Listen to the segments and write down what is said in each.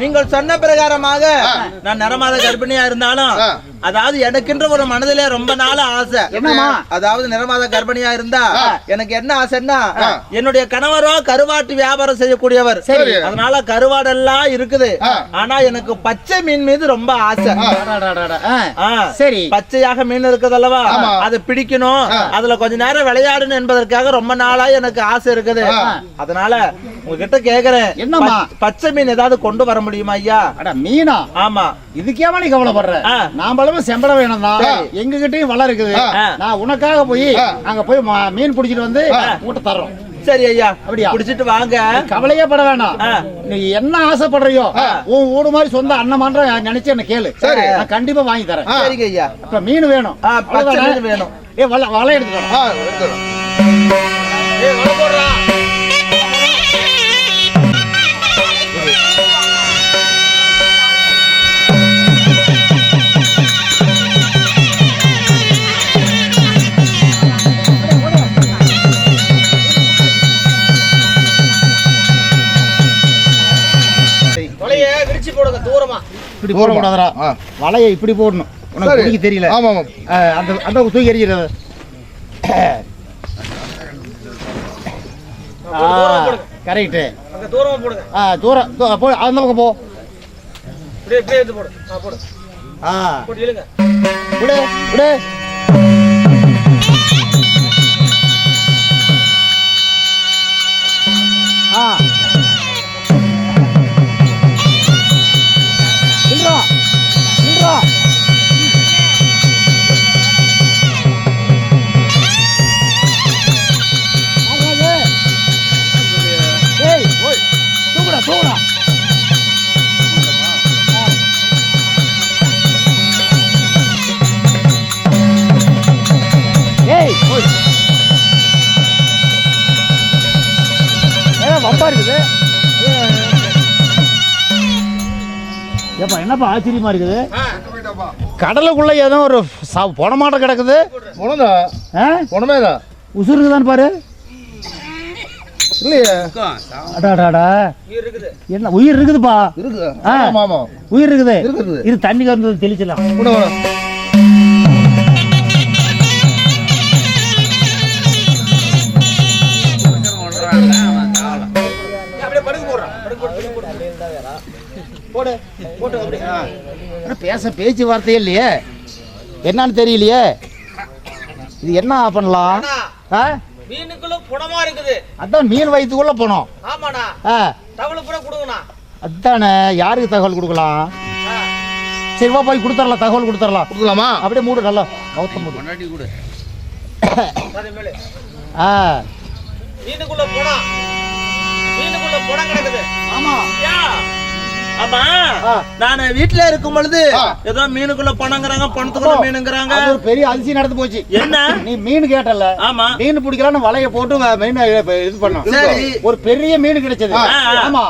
நீங்கள் சொன்ன பிரகாரமாக நான் நிறமாத கர்ப்பிணியா இருந்தாலும். அதாவது எனக்கென்ற ஒரு மனதிலே ரொம்ப நாள் ஆசை? அதாவது நிறமாத கர்ப்பிணியா இருந்தா எனக்கு என்ன ஆசைன்னா. என்னுடைய கணவரோ கருவாட்டு வியாபாரம் செய்யக்கூடியவர். அதனால கருவாடெல்லாம் இருக்குது. ஆனா எனக்கு பச்சை மீன் மீது ரொம்ப ஆசை. சரி பச்சையாக மீன் இருக்குது அல்லவா. அதை பிடிக்கணும். அதுல கொஞ்ச நேரம் விளையாடணும் என்பதற்காக ரொம்ப நாளா எனக்கு ஆசை இருக்குது. அதனால உங்ககிட்ட கேக்குறேன் பச்சை மீன் ஏதாவது கொண்டு வர முடியுமா ஐயா அட மீனா ஆமா இதுக்கேமா நீ கவலைப்படுற பழமும் செம்பட வேணும் தான். எங்க கிட்டயும் வலை இருக்குது. நான் உனக்காக போய். அங்க போய் மீன் பிடிச்சிட்டு வந்து ஆ. ஊட்ட தர்றோம் சரி ஐயா அப்படியா? பிடிச்சிட்டு வாங்க கவலையே பட வேணாம். நீ என்ன ஆசைப்படுறியோ உன் வீடு மாதிரி சொந்த அண்ணமான்ற நினைச்சு என்ன கேளு சரி. நான் கண்டிப்பா வாங்கி தரேன். சரிங்க ஐயா அப்ப மீன் வேணும் வேணும். ஏ வலை வலை எடுத்துக்கணும் எடுத்துக்கிறோம். இப்படி போட கூடாதுடா ஆ. வலையை இப்படி போடணும். உனக்கு. பிடிக்க தெரியல. ஆமா ஆமா ஆ, அந்த அந்த தூக்கி எறிகிறது கரெக்ட் அங்க தூரமா போடுங்க. ஆ தூரம் போ அந்த பக்கம் போ. ஆ, விடு விடு. ஏப்பா என்னப்பா ஆச்சரியமா இருக்குது? கடலுக்குள்ள ஏதோ ஒரு ச- பொணமாட்டம் கிடக்குது. உணதா ஆ? உணமேதா உசுருக்குதான்னு பாரு. இல்லையே. அடாடாடா இருக்குது. என்ன உயிர் இருக்குதுப்பா. இருக்கு. ஆ. ஆமா ஆமா. உயிர் இருக்குது. இருக்குது. இது தண்ணி கறந்து தெளிச்சலாம் பேச பேச்சு வார்த்தையே இல்லையே. என்னன்னு தெரியலையே. இது என்ன பண்ணலாம்? மீனுக்குள்ள புடமா இருக்குது. அதான் மீன் வயிற்றுக்குள்ள போனோம். ஆமாண்ணா. ஆ. தகவல் கொடுங்கண்ணா. அதானே யாருக்கு தகவல் கொடுக்கலாம்? ஆ. சரி வா போய் கொடுத்துடலாம் தகவல் கொடுத்துடலாம். கொடுக்கலாமா? அப்படியே மூடு நல்லா மூடு. ஆ. மீனுக்குள்ள ஆமா. நான் வீட்டுல இருக்கும் பொழுது. ஏதோ மீனுக்குள்ள பணங்கிறாங்க பணத்துக்குள்ள மீனுங்கிறாங்க. ஒரு பெரிய அதிசயம் நடந்து போச்சு. என்ன? நீ மீன் கேட்டல ஆமா. மீன் பிடிக்கலாம்னு வலைய போட்டு மீன் இது பண்ணோம். ஒரு பெரிய மீன் கிடைச்சது. ஆமா.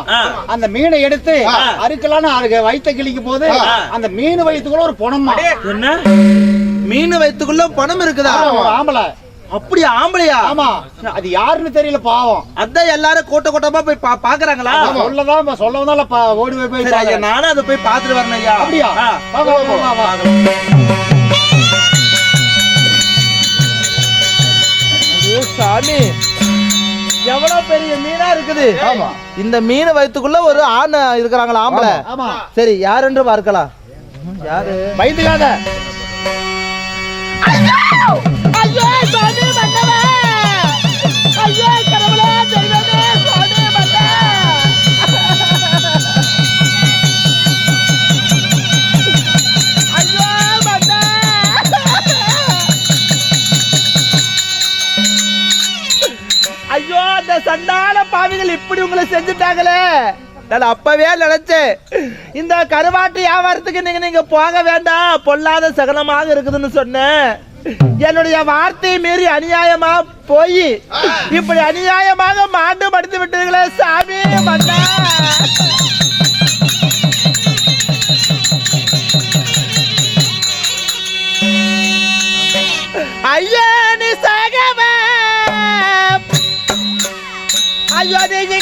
அந்த மீனை எடுத்து அறுக்கலாம்னு அதுக்கு வயித்த கிழிக்கும் போது அந்த மீன் வயித்துக்குள்ள ஒரு பொணமா என்ன? மீன் வயித்துக்குள்ள பணம் இருக்குதா? ஒரு ஆம்பளை அப்படி ஆம்பளையா? ஆமா. அது யாருன்னு தெரியல பாவம். அதான் எல்லாரும் கூட்ட கூட்டமா போய் பா- பாக்குறாங்களா? சொல்லதான் சொல்லதான் ஓடி போய் ஐயா. நானும் அதை போய் பாத்துட்டு வரேன் ஐயா. அப்படியா? சாமி. எவ்வளவு பெரிய மீனா இருக்குது? ஆமா. இந்த மீன் வயித்துக்குள்ள ஒரு ஆண் இருக்கிறாங்களா ஆம்பளை? ஆமா சரி யார் என்று பார்க்கலாம். யாரு? பயந்துக்காத. ஐயோ! பாவிகள் இப்படி உங்களை செஞ்சுட்டாங்களே? நான் அப்பவே நினைச்சேன். இந்த கருவாட்டு வியாபாரத்துக்கு நீங்க நீங்க போக வேண்டாம். பொல்லாத சகலமாக இருக்குதுன்னு சொன்னேன். என்னுடைய வார்த்தையை மீறி அநியாயமா போய் இப்படி அநியாயமாக மாண்டு படுத்து விட்டீங்களே சாமி மன்னா. ஐயோ நீ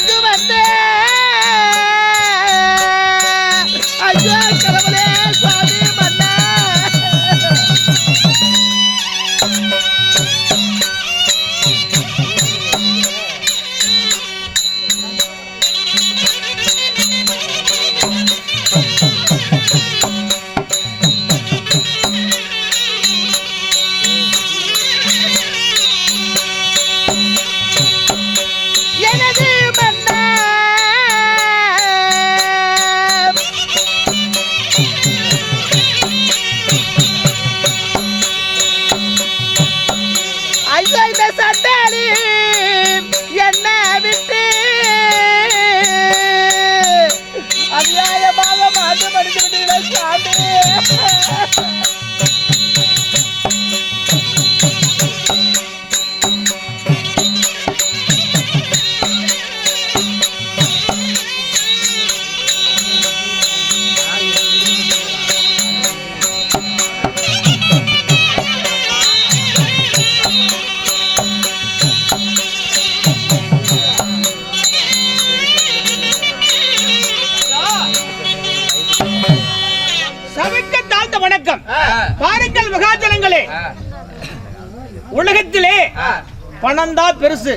பணம் தான் பெருசு.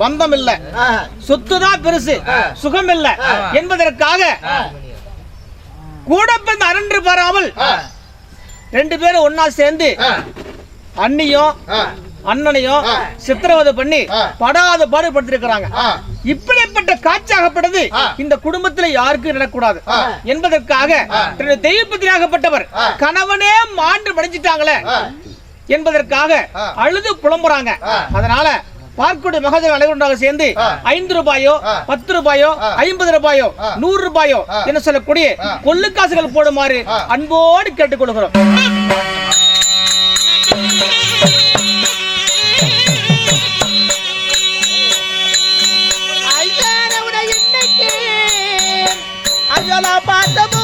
பந்தம் இல்ல சொத்து தான் பெருசு. சுகம் இல்ல என்பதற்காக கூட பிறந்த அரன்று பாராமல் ரெண்டு பேரும் ஒன்னா சேர்ந்து அண்ணியும் அண்ணனையும் சித்திரவதை பண்ணி படாத பாடுபடுத்திருக்கிறாங்க. இப்படிப்பட்ட காட்சியாகப்பட்டது இந்த குடும்பத்துல யாருக்கும் நடக்கூடாது என்பதற்காக தன்னுடைய தெய்வப்பத்தியாகப்பட்டவர் கணவனே மாண்டு மடிஞ்சிட்டாங்களே. என்பதற்காக அழுது புலம்புறாங்க. அதனால பார்க்கக்கூடிய மகஜர் அனைவருமாக சேர்ந்து ஐந்து ரூபாயோ பத்து ரூபாயோ ஐம்பது ரூபாயோ நூறு ரூபாயோ என்ன சொல்லக்கூடிய கொள்ளு காசுகள் போடுமாறு அன்போடு கேட்டுக்கொள்கிறோம். பார்த்த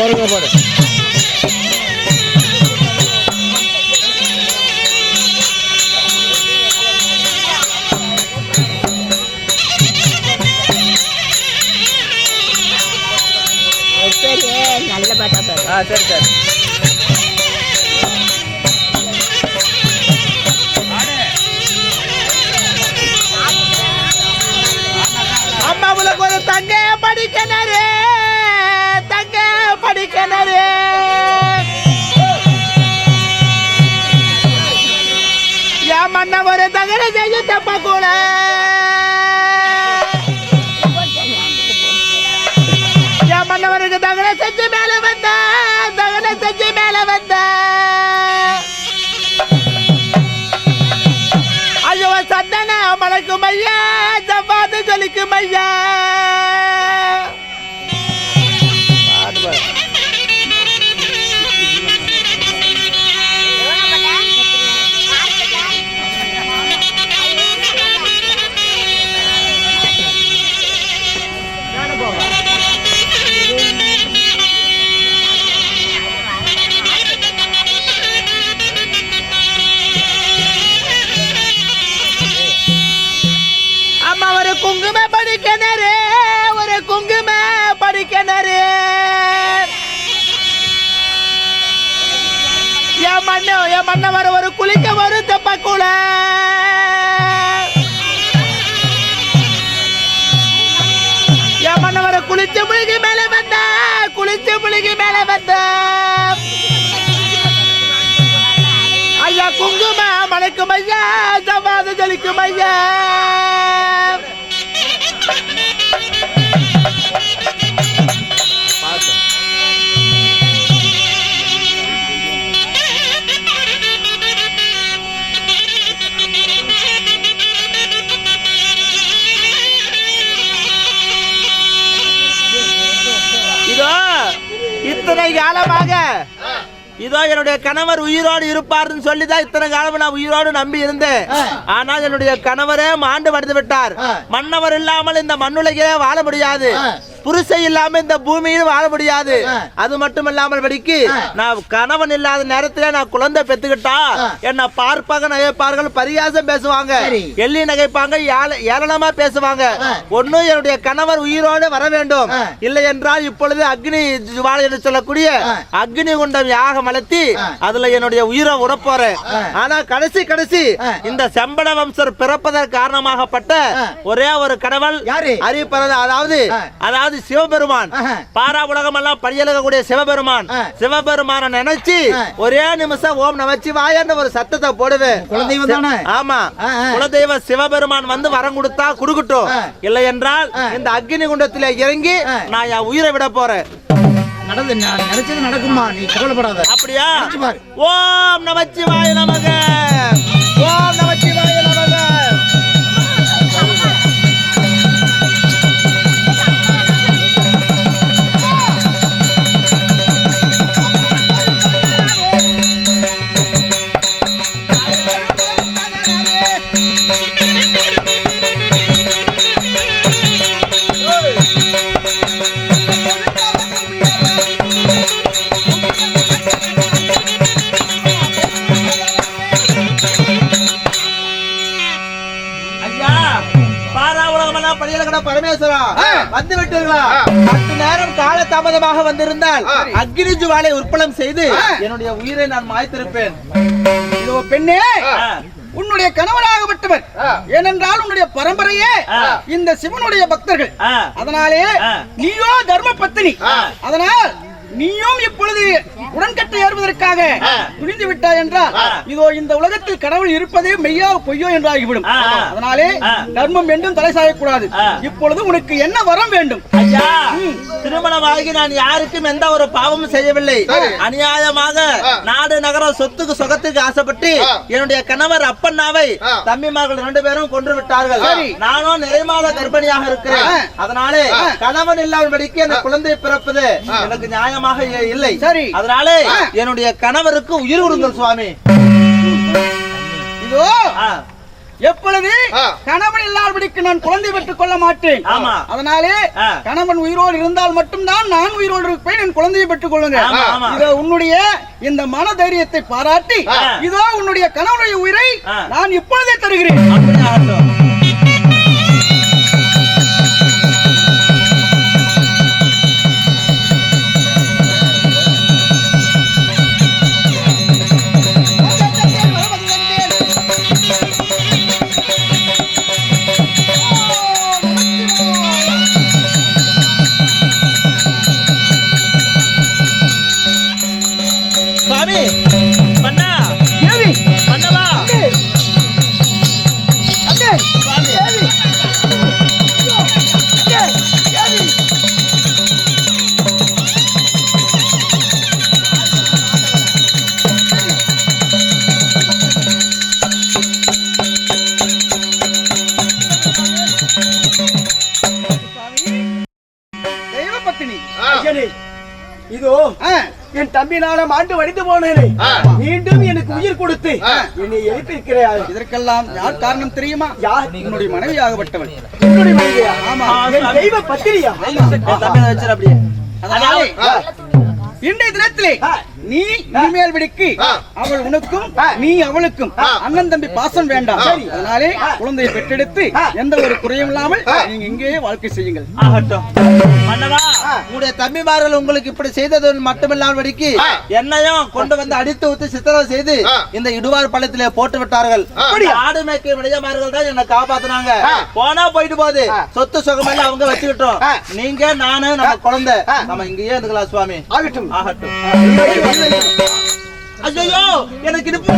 பாருங்க பாரு. சரி நல்ல பாட்டா பாரு. ஆ சரி சரி. அம்மா உனக்கு ஒரு தங்க படிக்கணரு ஒரு செய்ய தப்ப கூட என் மன்னவருக்கு தகர செஞ்சு மேல வந்த தகன செஞ்சு மேல வந்த ஐயோ சந்தன மலைக்கும் ஐயா ஜவ்வாது ஜொலிக்கும் ஐயா ஒரு குங்கும படிக்கணரு ஒரு குங்கும படிக்கிணறு என் மண்ண என் மண்ண வர ஒரு குளிக்க வரும் தப்ப கூட என் மண்ண வர குளிச்சு முழுகி மேல வந்த குளிச்சு முழுகி மேல வந்த. ஐயா குங்கும மலைக்கும் ஐயா ஜவாது ஜலிக்கும் ஐயா இதோ என்னுடைய கணவர் உயிரோடு இருப்பார்னு சொல்லிதான் இத்தனை காலம் நான் உயிரோடு நம்பி இருந்தேன். ஆனால் என்னுடைய கணவரே மாண்டு மடிந்து விட்டார். மன்னவர் இல்லாமல் இந்த மண்ணுலகிலே வாழ முடியாது. புருஷை இல்லாம இந்த பூமியில் வாழ முடியாது. அது மட்டும் இல்லாமல் படிக்கு நான் கணவன் இல்லாத நேரத்துல நான் குழந்தை பெத்துக்கிட்டா என்ன பார்ப்பாங்க நகைப்பார்கள் பரிகாசம் பேசுவாங்க. எள்ளி நகைப்பாங்க ஏள- ஏளனமா பேசுவாங்க. ஒன்னும் என்னுடைய கணவர் உயிரோடு வர வேண்டும். இல்லை என்றால் இப்பொழுது அக்னி ஜுவாலை என்று சொல்லக்கூடிய அக்னி குண்டம் யாகம் வளர்த்தி அதுல என்னுடைய உயிரை உடப்போறேன் ஆனா கடைசி கடைசி இந்த செம்பட வம்சர் பிறப்பதற்கு காரணமாகப்பட்ட ஒரே ஒரு கடவுள்? அறிவிப்பது அதாவது அதாவது சிவபெருமான். பாரா உலகம் எல்லாம் படியலகக்கூடிய சிவபெருமான். சிவபெருமான நினைச்சு ஒரே நிமிஷம் ஓம் நமச்சிவாயன்ற ஒரு சத்தத்தை போடுவேன். குலதெய்வம் தானே? ஆமா. குலதெய்வ சிவபெருமான் வந்து வரம் கொடுத்தா குடுக்கட்டும் இல்லை என்றால் இந்த அக்னி குண்டத்திலே இறங்கி நான் என் உயிரை விட போறேன். நடந்து நினைச்சது நடக்குமா நீ கவலைப்படாத. அப்படியா. ஓம் நமச்சிவாய நமக. ஓம் நமச்சிவாய விட்டீர்களா சற்று நேரம் கால தாமதமாக வந்திருந்தால் அக்னி ஜுவாலை உற்பலம் செய்து என்னுடைய உயிரை நான் மாய்த்திருப்பேன். இதோ பெண்ணே உன்னுடைய கணவனாகப்பட்டவர் ஏனென்றால் உன்னுடைய பரம்பரையே இந்த சிவனுடைய பக்தர்கள். அதனாலே நீயோ தர்ம பத்தினி அதனால் நீயும் இப்பொழுது உடன்கட்டை ஏறுவதற்காக துணிந்து விட்டாய் என்றால் இதோ இந்த உலகத்தில் கடவுள் இருப்பதே மெய்யோ பொய்யோ என்றாகிவிடும். அதனாலே தர்மம் என்றும் தலை சாயக்கூடாது. இப்பொழுது உனக்கு என்ன வரம் வேண்டும்? ஐயா திருமணமாகி நான் யாருக்கும் எந்த ஒரு பாவமும் செய்யவில்லை. அநியாயமாக நாடு நகரம் சொத்துக்கு சுகத்துக்கு ஆசைப்பட்டு என்னுடைய கணவர் அப்பண்ணாவை தம்பிமார்கள் ரெண்டு பேரும் கொன்று விட்டார்கள். நானும் நிறைமாத கர்ப்பிணியாக இருக்கிறேன். அதனாலே கணவன் இல்லாதபடிக்கு அந்த குழந்தை பிறப்பது எனக்கு நியாயமாக இ- இல்லை சரி. அதனாலே என்னுடைய கணவருக்கு உயிர் உறுங்கள் சுவாமி இதோ ஆ, எப்பொழுது கணவன் இல்லாதபடிக்கு நான் குழந்தை பெற்றுக் கொள்ள மாட்டேன் ஆமா. அதனாலே. கணவன் உயிரோடு இருந்தால் மட்டும்தான் நான் உயிரோடு இருப்பேன் என் குழந்தையை பெற்றுக் கொள்ளுங்க. இதோ உன்னுடைய இந்த மன தைரியத்தை பாராட்டி. இதோ உன்னுடைய கணவனுடைய உயிரை. நான் இப்பொழுதே தருகிறேன் இதோ என் தம்பினால மாண்டு வடித்து போனேனே. மீண்டும் எனக்கு உயிர் கொடுத்து என்னை எழுப்பியிருக்கிறாய். இதற்கெல்லாம் யார் காரணம் தெரியுமா? யார்? உன்னுடைய மனைவியாகப்பட்டவன் என்னுடைய மனைவியா ஆமா. என் தெய்வ பத்திரியா வச்சிரு அப்படியே. இன்றைய தினத்திலே நீ இனிமேல் விடிக்கு. அவள் உனக்கும் நீ அவளுக்கும். அண்ணன் தம்பி பாசம் வேண்டாம். அதனாலே குழந்தையை பெற்றெடுத்து எந்த ஒரு குறையும் இல்லாமல் நீங்க இங்கேயே வாழ்க்கை செய்யுங்கள். ஆகட்டும். உங்களுடைய தம்பிமார்கள் உங்களுக்கு இப்படி செய்தது மட்டுமில்லாமடிக்கு என்னையும் கொண்டு வந்து அடித்து ஊத்தி சித்திரவதை செய்து இந்த இடுவார் பள்ளத்திலே போட்டு விட்டார்கள். ஆடு மேய்க்க விளையமார்கள் தான் என்னை காப்பாத்துனாங்க. போனா போயிட்டு போகுது. சொத்து சுகமெல்லாம் அவங்க வச்சுக்கிட்டோம் நீங்க நானு நம்ம குழந்தை. நம்ம இங்கேயே இருந்துக்கலாம் சுவாமி. ஆகட்டும். ஆகட்டும். ஐயோ எனக்கு இடுப்பு.